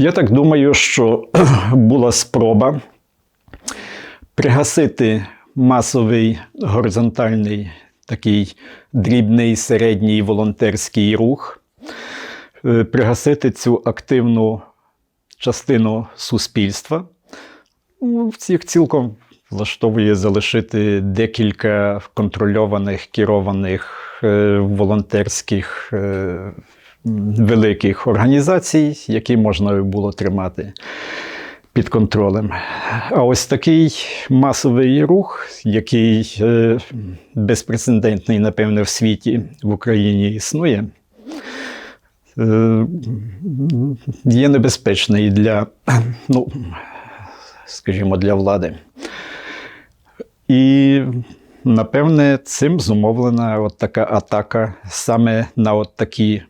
Я так думаю, що була спроба пригасити масовий горизонтальний такий дрібний середній волонтерський рух, е, пригасити цю активну частину суспільства. Ну, Всіх цілком влаштовує залишити декілька контрольованих, керованих е, волонтерських е, великих організацій, які можна було тримати під контролем. А ось такий масовий рух, який е, безпрецедентний, напевне, в світі в Україні існує, е, є небезпечний для, ну, скажімо, для влади. І, напевне, цим зумовлена от така атака саме на от такі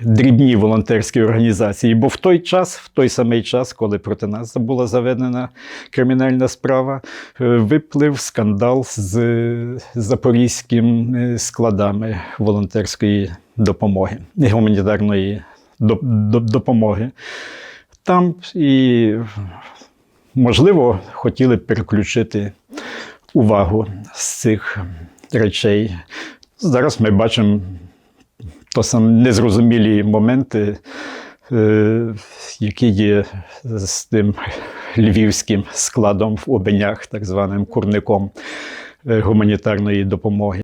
дрібні волонтерські організації. Бо в той час, в той самий час, коли проти нас була заведена кримінальна справа, е, виплив скандал з е, запорізькими складами волонтерської допомоги, гуманітарної доп- доп- допомоги. Там і, можливо, хотіли переключити увагу з цих речей. Зараз ми бачимо то сам незрозумілі моменти, е, які є з тим львівським складом в обенях, так званим курником е, гуманітарної допомоги.